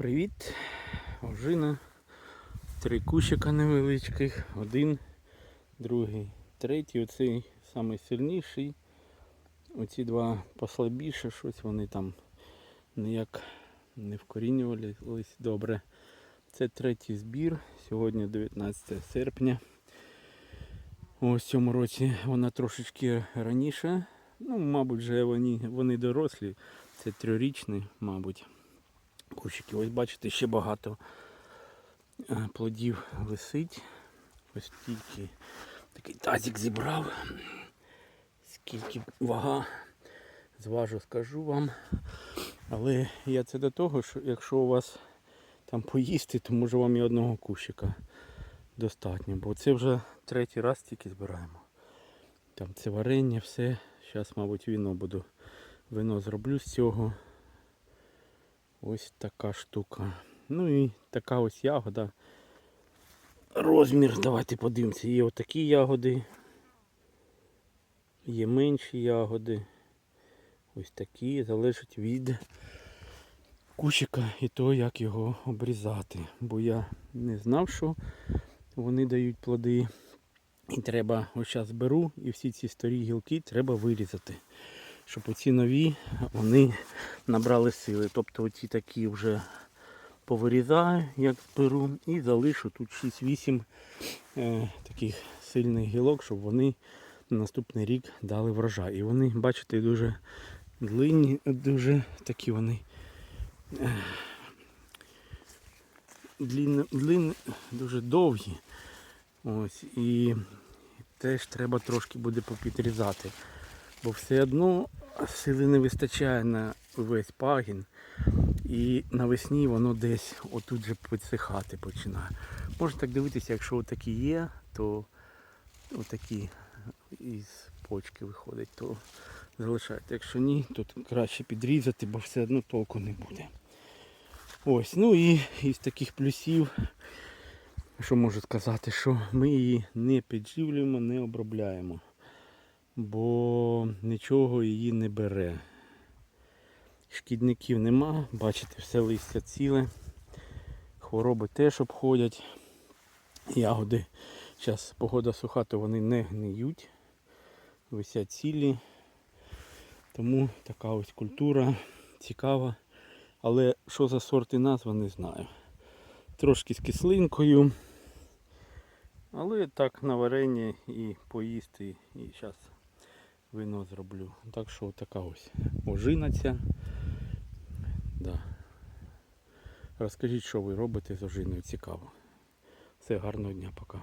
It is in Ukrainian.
Привіт, ожина. Три кущика невеличких. Один, другий, третій. Оцей найсильніший. Оці два послабіше, щось вони там ніяк не вкорінювались добре. Це третій збір. Сьогодні 19 серпня. Ось в цьому році вона трошечки раніше. Ну, мабуть, вже вони, вони дорослі. Це трьохрічний, мабуть кущики. Ось бачите, ще багато е, плодів висить. Ось тільки такий тазик зібрав. Скільки вага, зважу, скажу вам. Але я це до того, що якщо у вас там поїсти, то може вам і одного кущика достатньо. Бо це вже третій раз тільки збираємо. Там це варення, все. Зараз, мабуть, віно буду. Вино зроблю з цього. Ось така штука. Ну і така ось ягода. Розмір, давайте подивимося. Є отакі ягоди. Є менші ягоди. Ось такі. Залежить від кущика і того, як його обрізати. Бо я не знав, що вони дають плоди. І треба, ось зараз беру і всі ці старі гілки треба вирізати щоб оці нові вони набрали сили. Тобто оці такі вже повирізаю, як беру, і залишу тут 6-8 е, таких сильних гілок, щоб вони на наступний рік дали врожай. І вони, бачите, дуже длинні, дуже такі вони е, длинні, длинні, дуже довгі. Ось, і теж треба трошки буде попідрізати. Бо все одно сили не вистачає на весь пагін. І навесні воно десь отут же підсихати починає. Можна так дивитися, якщо отакі є, то отакі із почки виходять, то залишайте. Якщо ні, то краще підрізати, бо все одно толку не буде. Ось, ну і із таких плюсів, що можу сказати, що ми її не підживлюємо, не обробляємо бо нічого її не бере. Шкідників нема, бачите, все листя ціле. Хвороби теж обходять. Ягоди. Зараз погода суха, то вони не гниють, висять цілі. Тому така ось культура цікава. Але що за сорти назва не знаю. Трошки з кислинкою. Але так на варення і поїсти. І зараз вино зроблю. Так що така ось ожина ця. Да. Розкажіть, що ви робите з ожиною, цікаво. Все, гарного дня, пока.